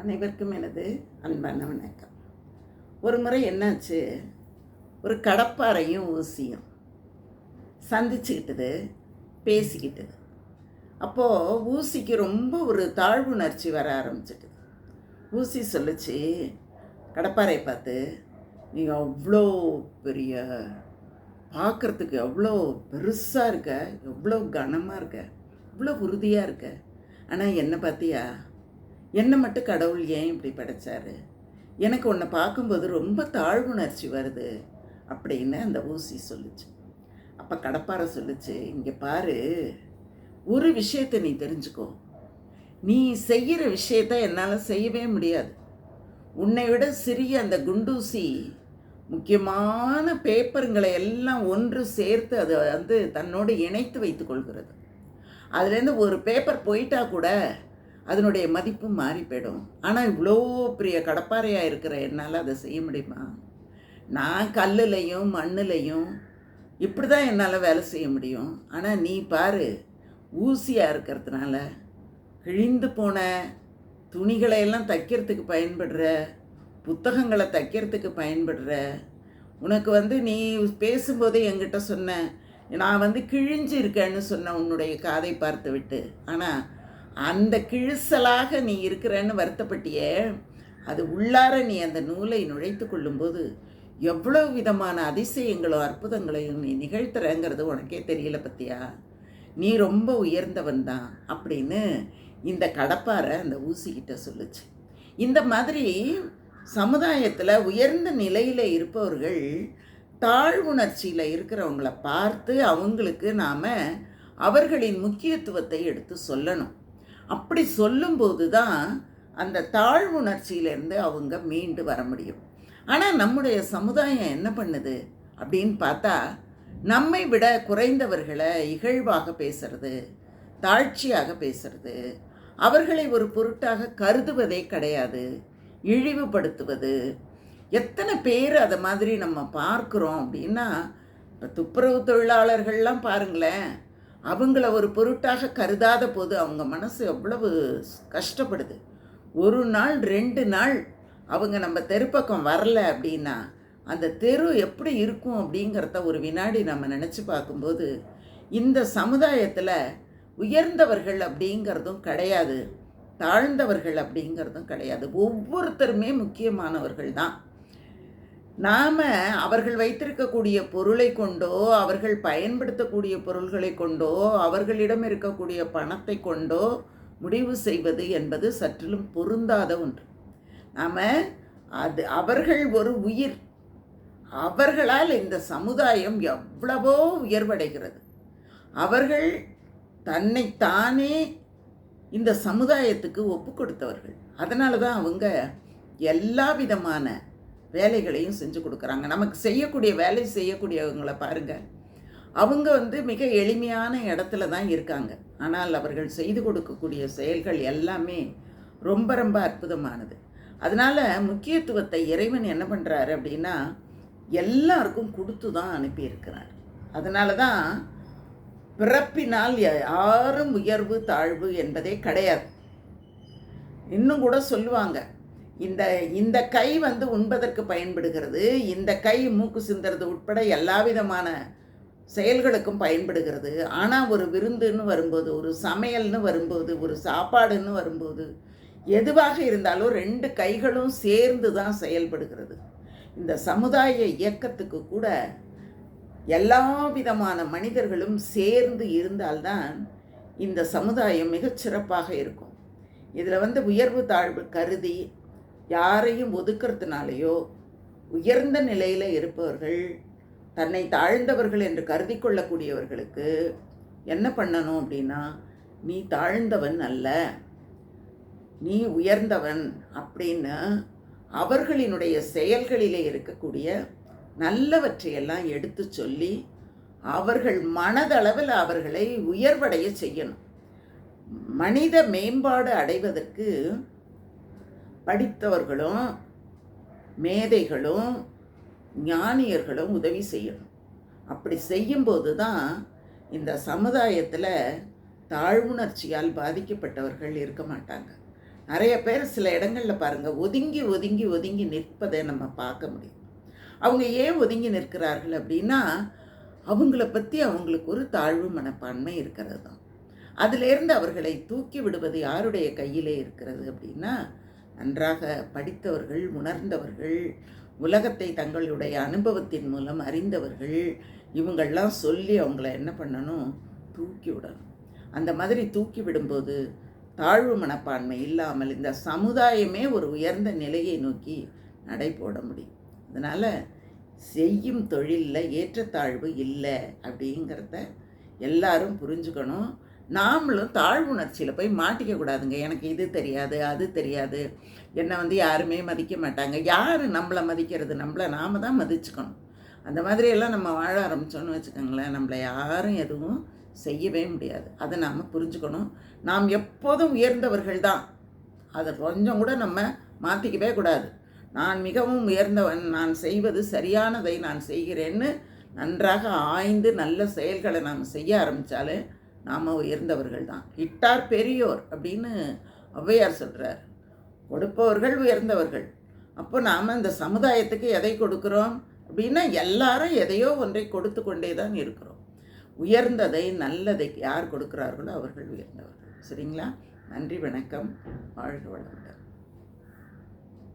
அனைவருக்கும் எனது அன்பான வணக்கம். ஒரு முறை என்னாச்சு? ஒரு கடப்பாறையும் ஊசியும் சந்திச்சுக்கிட்டது பேசிக்கிட்டது. அப்போது ஊசிக்கு ரொம்ப ஒரு தாழ்வுணர்ச்சி வர ஆரம்பிச்சிட்டது. ஊசி சொல்லுச்சு கடப்பாறையை பார்த்து நீ அவ்வளோ பெரிய பார்க்குறதுக்கு எவ்வளோ பெருசாக இருக்க எவ்வளோ கனமாக இருக்க இவ்வளோ உறுதியாக இருக்க ஆனால் என்னை பார்த்தியா? என்னை மட்டும் கடவுள் ஏன் இப்படி படைச்சாரு? எனக்கு உன்னை பார்க்கும்போது ரொம்ப தாழ்வுணர்ச்சி வருது அப்படின்னு அந்த ஊசி சொல்லுச்சு. அப்போ கடப்பாறை சொல்லுச்சு இங்கே பாரு ஒரு விஷயத்தை நீ தெரிஞ்சுக்கோ. நீ செய்கிற விஷயத்த என்னால் செய்யவே முடியாது. உன்னை விட சிறிய அந்த குண்டூசி முக்கியமான பேப்பருங்களை எல்லாம் ஒன்று சேர்த்து அதை வந்து தன்னோடு இணைத்து வைத்து கொள்கிறது. அதுலேருந்து ஒரு பேப்பர் போயிட்டா கூட அதனுடைய மதிப்பு மாறி போயிடும். ஆனால் இவ்வளோ பெரிய கடப்பாறையாக இருக்கிற என்னால் அதை செய்ய முடியுமா? நான் கல்லுலையும் மண்ணுலையும் இப்படி தான் என்னால் வேலை செய்ய முடியும். ஆனால் நீ பாரு ஊசியாக இருக்கிறதுனால கிழிந்து போன துணிகளையெல்லாம் தைக்கிறதுக்கு பயன்படுற புத்தகங்களை தைக்கிறதுக்கு பயன்படுற உனக்கு வந்து நீ பேசும்போதே என்கிட்ட சொன்ன நான் வந்து கிழிஞ்சு இருக்கேன்னு சொன்ன உன்னுடைய காதை பார்த்து விட்டு ஆனால் அந்த கிழிசலாக நீ இருக்கிறேன்னு வருத்தப்பட்டியே? அது உள்ளார நீ அந்த நூலை நுழைத்து கொள்ளும்போது எவ்வளோ விதமான அதிசயங்களும் அற்புதங்களையும் நீ நிகழ்த்துறங்கிறது உனக்கே தெரியல பத்தியா? நீ ரொம்ப உயர்ந்தவன் தான் அப்படின்னு இந்த கடப்பாரை அந்த ஊசிக்கிட்ட சொல்லுச்சு. இந்த மாதிரி சமுதாயத்தில் உயர்ந்த நிலையில் இருப்பவர்கள் தாழ்வுணர்ச்சியில் இருக்கிறவங்கள பார்த்து அவங்களுக்கு நாம் அவர்களின் முக்கியத்துவத்தை எடுத்து சொல்லணும். அப்படி சொல்லும்போது தான் அந்த தாழ்வுணர்ச்சியிலேருந்து அவங்க மீண்டு வர முடியும். ஆனால் நம்முடைய சமுதாயம் என்ன பண்ணுது? அப்படின்னு பார்த்தா நம்மை விட குறைந்தவர்களை இகழ்வாக பேசுறது தாழ்ச்சியாக பேசுறது அவர்களை ஒரு பொருட்டாக கருதுவதே கிடையாது இழிவுபடுத்துவது. எத்தனை பேர் அதை மாதிரி நம்ம பார்க்குறோம் அப்படின்னா இப்போ துப்புரவு தொழிலாளர்கள்லாம் பாருங்களேன் அவங்கள ஒரு பொருட்டாக கருதாத போது அவங்க மனசு எவ்வளவு கஷ்டப்படுது. ஒரு நாள் ரெண்டு நாள் அவங்க நம்ம தெருப்பக்கம் வரல அப்படின்னா அந்த தெரு எப்படி இருக்கும் அப்படிங்கிறத ஒரு வினாடி நம்ம நினச்சி பார்க்கும்போது இந்த சமுதாயத்தில் உயர்ந்தவர்கள் அப்படிங்கிறதும் கிடையாது தாழ்ந்தவர்கள் அப்படிங்கிறதும் கிடையாது. ஒவ்வொருத்தருமே முக்கியமானவர்கள் தான். நாம் அவர்கள் வைத்திருக்கக்கூடிய பொருளை கொண்டோ அவர்கள் பயன்படுத்தக்கூடிய பொருள்களை கொண்டோ அவர்களிடம் இருக்கக்கூடிய பணத்தை கொண்டோ முடிவு செய்வது என்பது சற்றிலும் பொருந்தாத ஒன்று. நாம் அது அவர்கள் ஒரு உயிர். அவர்களால் இந்த சமுதாயம் எவ்வளவோ உயர்வடைகிறது. அவர்கள் தன்னைத்தானே இந்த சமுதாயத்துக்கு ஒப்பு கொடுத்தவர்கள். அதனால தான் அவங்க எல்லா விதமான வேலைகளையும் செஞ்சு கொடுக்குறாங்க. நமக்கு செய்யக்கூடிய வேலை செய்யக்கூடியவங்களை பாருங்கள் அவங்க வந்து மிக எளிமையான இடத்துல தான் இருக்காங்க. ஆனால் அவர்கள் செய்து கொடுக்கக்கூடிய செயல்கள் எல்லாமே ரொம்ப ரொம்ப அற்புதமானது. அதனால் முக்கியத்துவத்தை இறைவன் என்ன பண்ணுறாரு அப்படின்னா எல்லாருக்கும் கொடுத்து தான் அனுப்பியிருக்கிறார். அதனால தான் பிறப்பினால் யாரும் உயர்வு தாழ்வு என்பதே கிடையாது. இன்னும் கூட சொல்லுவாங்க இந்த இந்த கை வந்து உண்பதற்கு பயன்படுகிறது. இந்த கை மூக்கு சிந்துறது உட்பட எல்லா விதமான செயல்களுக்கும் பயன்படுகிறது. ஆனால் ஒரு விருந்துன்னு வரும்போது ஒரு சமையல்னு வரும்போது ஒரு சாப்பாடுன்னு வரும்போது எதுவாக இருந்தாலும் ரெண்டு கைகளும் சேர்ந்து தான் செயல்படுகிறது. இந்த சமுதாய இயக்கத்துக்கு கூட எல்லா விதமான மனிதர்களும் சேர்ந்து இருந்தால்தான் இந்த சமுதாயம் மிகச்சிறப்பாக இருக்கும். இதில் வந்து உயர்வு தாழ்வு கருதி யாரையும் ஒதுக்கிறதுனாலேயோ உயர்ந்த நிலையில் இருப்பவர்கள் தன்னை தாழ்ந்தவர்கள் என்று கருதி கொள்ளக்கூடியவர்களுக்கு என்ன பண்ணணும் அப்படின்னா நீ தாழ்ந்தவன் அல்ல நீ உயர்ந்தவன் அப்படின்னு அவர்களினுடைய செயல்களிலே இருக்கக்கூடிய நல்லவற்றையெல்லாம் எடுத்து சொல்லி அவர்கள் மனதளவில் அவர்களை உயர்வடைய செய்யணும். மனித மேம்பாடு அடைவதற்கு படித்தவர்களும் மேதைகளும் ஞானியர்களும் உதவி செய்யணும். அப்படி செய்யும்போது தான் இந்த சமுதாயத்தில் தாழ்வுணர்ச்சியால் பாதிக்கப்பட்டவர்கள் இருக்க மாட்டாங்க. நிறைய பேர் சில இடங்களில் பாருங்கள் ஒதுங்கி ஒதுங்கி ஒதுங்கி நிற்பதை நம்ம பார்க்க முடியும். அவங்க ஏன் ஒதுங்கி நிற்கிறார்கள் அப்படின்னா அவங்கள பற்றி அவங்களுக்கு ஒரு தாழ்வு மனப்பான்மை இருக்கிறது தான். அதிலேருந்து அவர்களை தூக்கி விடுவது யாருடைய கையிலே இருக்கிறது அப்படின்னா நன்றாக படித்தவர்கள் உணர்ந்தவர்கள் உலகத்தை தங்களுடைய அனுபவத்தின் மூலம் அறிந்தவர்கள் இவங்கள்லாம் சொல்லி அவங்கள என்ன பண்ணணும்? தூக்கி விடணும். அந்த மாதிரி தூக்கி விடும்போது தாழ்வு மனப்பான்மை இல்லாமல் இந்த சமுதாயமே ஒரு உயர்ந்த நிலையை நோக்கி நடை போட முடியும். அதனால் செய்யும் தொழிலில் ஏற்றத்தாழ்வு இல்லை அப்படிங்கிறத எல்லாரும் புரிஞ்சுக்கணும். நாமளும் தாழ்வுணர்ச்சியில் போய் மாட்டிக்க கூடாதுங்க. எனக்கு இது தெரியாது அது தெரியாது. என்னை வந்து யாருமே மதிக்க மாட்டாங்க. யார் நம்மளை மதிக்கிறது? நம்மளை நாம் தான் மதிச்சுக்கணும். அந்த மாதிரியெல்லாம் நம்ம வாழ ஆரம்பித்தோன்னு வச்சுக்கோங்களேன் நம்மளை யாரும் எதுவும் செய்யவே முடியாது. அதை நாம் புரிஞ்சுக்கணும். நாம் எப்போதும் உயர்ந்தவர்கள் தான். அதை கொஞ்சம் கூட நம்ம மாற்றிக்கவே கூடாது. நான் மிகவும் உயர்ந்தவன். நான் செய்வது சரியானதை நான் செய்கிறேன்னு நன்றாக ஆய்ந்து நல்ல செயல்களை நாம் செய்ய ஆரம்பித்தாலே நாம் உயர்ந்தவர்கள் தான். இட்டார் பெரியோர் அப்படின்னு ஔவையார் சொல்கிறார் கொடுப்பவர்கள் உயர்ந்தவர்கள். அப்போ நாம் இந்த சமுதாயத்துக்கு எதை கொடுக்குறோம்? அப்படின்னா எல்லாரும் எதையோ ஒன்றை கொடுத்து கொண்டே தான் இருக்கிறோம். உயர்ந்ததை நல்லதை யார் கொடுக்கிறார்களோ அவர்கள் உயர்ந்தவர்கள். சரிங்களா? நன்றி வணக்கம். வாழ்க வளமுடன்.